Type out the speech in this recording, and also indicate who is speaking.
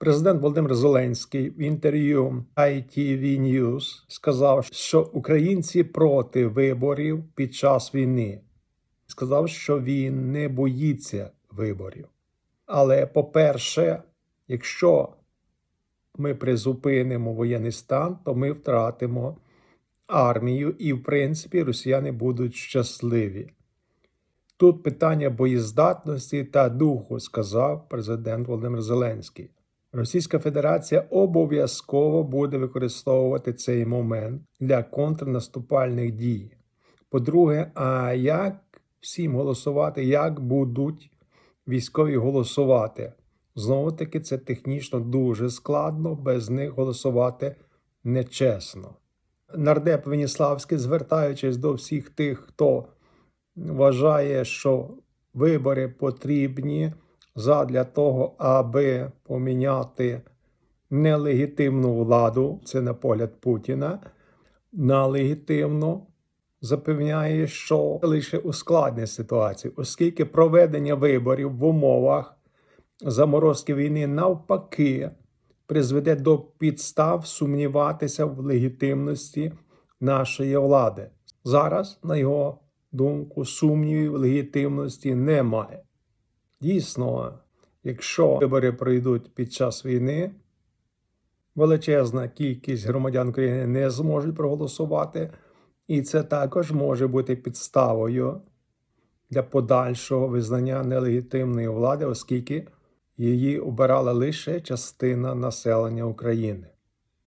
Speaker 1: Президент Володимир Зеленський в інтерв'ю ITV News сказав, що українці проти виборів під час війни. Сказав, що він не боїться виборів. Але, по-перше, якщо ми призупинимо воєнний стан, то ми втратимо армію, і, в принципі, росіяни будуть щасливі. Тут питання боєздатності та духу, сказав президент Володимир Зеленський. Російська Федерація обов'язково буде використовувати цей момент для контрнаступальних дій. По-друге, а як всім голосувати, як будуть військові голосувати? Знову таки, це технічно дуже складно, без них голосувати нечесно. Нардеп Веніславський, звертаючись до всіх тих, хто вважає, що вибори потрібні задля того, аби поміняти нелегітимну владу, це на погляд Путіна, на легітимну, запевняє, що лише ускладнить ситуацію, оскільки проведення виборів в умовах заморозки війни навпаки призведе до підстав сумніватися в легітимності нашої влади. Зараз, на його думку, сумнівів легітимності немає. Дійсно, якщо вибори пройдуть під час війни, величезна кількість громадян України не зможуть проголосувати, і це також може бути підставою для подальшого визнання нелегітимної влади, оскільки її обирала лише частина населення України.